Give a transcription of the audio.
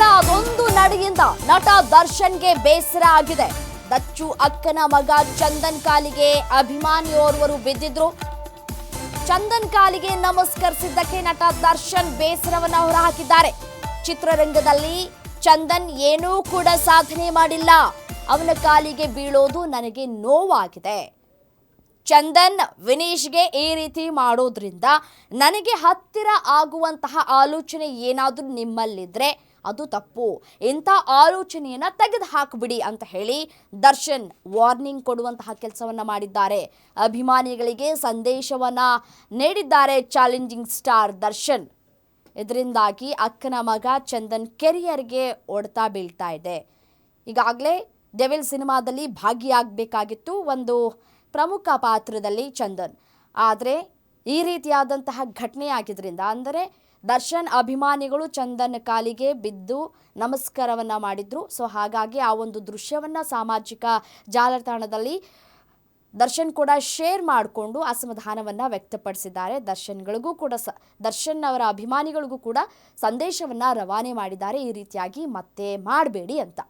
ತಿಂಗಳ ಅದೊಂದು ನಡೆಯಿಂದ ನಟ ದರ್ಶನ್ಗೆ ಬೇಸರ ಆಗಿದೆ. ದಚ್ಚು ಅಕ್ಕನ ಮಗ ಚಂದನ್ ಕಾಲಿಗೆ ಅಭಿಮಾನಿಯೋರ್ವರು ಬಿದ್ದಿದ್ರು. ಚಂದನ್ ಕಾಲಿಗೆ ನಮಸ್ಕರಿಸಿದ್ದಕ್ಕೆ ನಟ ದರ್ಶನ್ ಬೇಸರವನ್ನ ಹೊರಹಾಕಿದ್ದಾರೆ. ಚಿತ್ರರಂಗದಲ್ಲಿ ಚಂದನ್ ಏನೂ ಕೂಡ ಸಾಧನೆ ಮಾಡಿಲ್ಲ. ಅವನ ಕಾಲಿಗೆ ಬೀಳೋದು ನನಗೆ ನೋವಾಗಿದೆ. ಚಂದನ್ ವಿನೀಶ್ಗೆ ಈ ರೀತಿ ಮಾಡೋದ್ರಿಂದ ನನಗೆ ಹತ್ತಿರ ಆಗುವಂತಹ ಆಲೋಚನೆ ಏನಾದರೂ ನಿಮ್ಮಲ್ಲಿದ್ರೆ ಅದು ತಪ್ಪು. ಇಂಥ ಆಲೋಚನೆಯನ್ನು ತೆಗೆದು ಹಾಕಿಬಿಡಿ ಅಂತ ಹೇಳಿ ದರ್ಶನ್ ವಾರ್ನಿಂಗ್ ಕೊಡುವಂತಹ ಕೆಲಸವನ್ನು ಮಾಡಿದ್ದಾರೆ. ಅಭಿಮಾನಿಗಳಿಗೆ ಸಂದೇಶವನ್ನು ನೀಡಿದ್ದಾರೆ ಚಾಲೆಂಜಿಂಗ್ ಸ್ಟಾರ್ ದರ್ಶನ್. ಇದರಿಂದಾಗಿ ಅಕ್ಕನ ಮಗ ಚಂದನ್ ಕೆರಿಯರ್ಗೆ ಒಡ್ತಾ ಬೀಳ್ತಾ ಇದೆ. ಈಗಾಗಲೇ ಡೆವಿಲ್ ಸಿನಿಮಾದಲ್ಲಿ ಭಾಗಿಯಾಗಬೇಕಾಗಿತ್ತು ಒಂದು ಪ್ರಮುಖ ಪಾತ್ರದಲ್ಲಿ ಚಂದನ್. ಆದರೆ ಈ ರೀತಿಯಾದಂತಹ ಘಟನೆ ಆಗಿದ್ದರಿಂದ ಅಂದರೆ ದರ್ಶನ್ ಅಭಿಮಾನಿಗಳು ಚಂದನ್ ಕಾಲಿಗೆ ಬಿದ್ದು ನಮಸ್ಕಾರವನ್ನು ಮಾಡಿದ್ರು. ಸೊ, ಹಾಗಾಗಿ ಆ ಒಂದು ದೃಶ್ಯವನ್ನು ಸಾಮಾಜಿಕ ಜಾಲತಾಣದಲ್ಲಿ ದರ್ಶನ್ ಕೂಡ ಶೇರ್ ಮಾಡಿಕೊಂಡು ಅಸಮಾಧಾನವನ್ನು ವ್ಯಕ್ತಪಡಿಸಿದ್ದಾರೆ. ದರ್ಶನ್ಗಳಿಗೂ ಕೂಡ ಸ, ದರ್ಶನ್ ಅವರ ಅಭಿಮಾನಿಗಳಿಗೂ ಕೂಡ ಸಂದೇಶವನ್ನು ರವಾನೆ ಮಾಡಿದ್ದಾರೆ. ಈ ರೀತಿಯಾಗಿ ಮತ್ತೆ ಮಾಡಬೇಡಿ ಅಂತ.